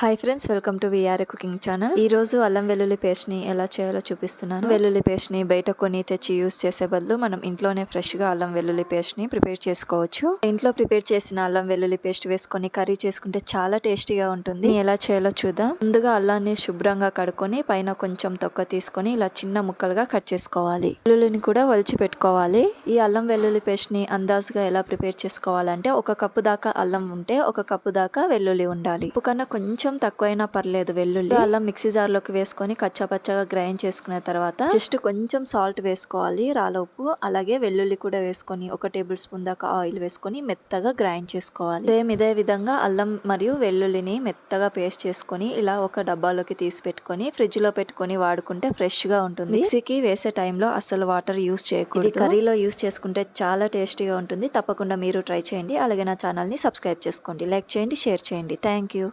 Hi friends welcome to VR cooking channel ఈ రోజు అల్లం వెల్లుల్లి పేస్ట్ని ఎలా చేయాలో చూపిస్తున్నాను. వెల్లుల్లి పేస్ట్ని బయట కొని తెచ్చి యూస్ చేసే బదులు మనం ఇంట్లోనే ఫ్రెష్గా అల్లం వెల్లుల్లి పేస్ట్ని ప్రిపేర్ చేసుకోవచ్చు. ఇంట్లో ప్రిపేర్ చేసిన అల్లం వెల్లుల్లి పేస్ట్ వేసుకొని కర్రీ చేసుకుంటే చాలా టేస్టీగా ఉంటుంది. ఎలా చేయాలో చూద్దాం. ముందుగా అల్లాన్ని శుభ్రంగా కడుక్కొని పైన కొంచెం తొక్క తీసుకొని ఇలా చిన్న ముక్కలుగా కట్ చేసుకోవాలి. వెల్లుల్లిని కూడా వలిచి పెట్టుకోవాలి. ఈ అల్లం వెల్లుల్లి పేస్ట్ని అందాజుగా ఎలా ప్రిపేర్ చేసుకోవాలంటే ఒక కప్పు దాకా అల్లం ఉంటే ఒక కప్పు దాకా వెల్లుల్లి ఉండాలి. ఉప్పు కన్నా కొంచెం తక్కువైనా పర్లేదు వెల్లుల్లి. అల్లం మిక్సీ జార్లోకి వేసుకొని కచ్చాపచ్చగా గ్రైండ్ చేసుకున్న తర్వాత జస్ట్ కొంచెం సాల్ట్ వేసుకోవాలి రాలోపు. ఉప్పు అలాగే వెల్లుల్లి కూడా వేసుకొని ఒక టేబుల్ స్పూన్ దాకా ఆయిల్ వేసుకొని మెత్తగా గ్రైండ్ చేసుకోవాలి. సేమ్ ఇదే విధంగా అల్లం మరియు వెల్లుల్లిని మెత్తగా పేస్ట్ చేసుకొని ఇలా ఒక డబ్బాలోకి తీసి పెట్టుకొని ఫ్రిడ్జ్లో పెట్టుకొని వాడుకుంటే ఫ్రెష్గా ఉంటుంది. మిక్సీకి వేసే టైంలో అసలు వాటర్ యూస్ చేయకూడదు. కర్రీలో యూస్ చేసుకుంటే చాలా టేస్టీగా ఉంటుంది. తప్పకుండా మీరు ట్రై చేయండి. అలాగే నా ఛానల్ని సబ్స్క్రైబ్ చేసుకోండి. లైక్ చేయండి షేర్ చేయండి. Thank you.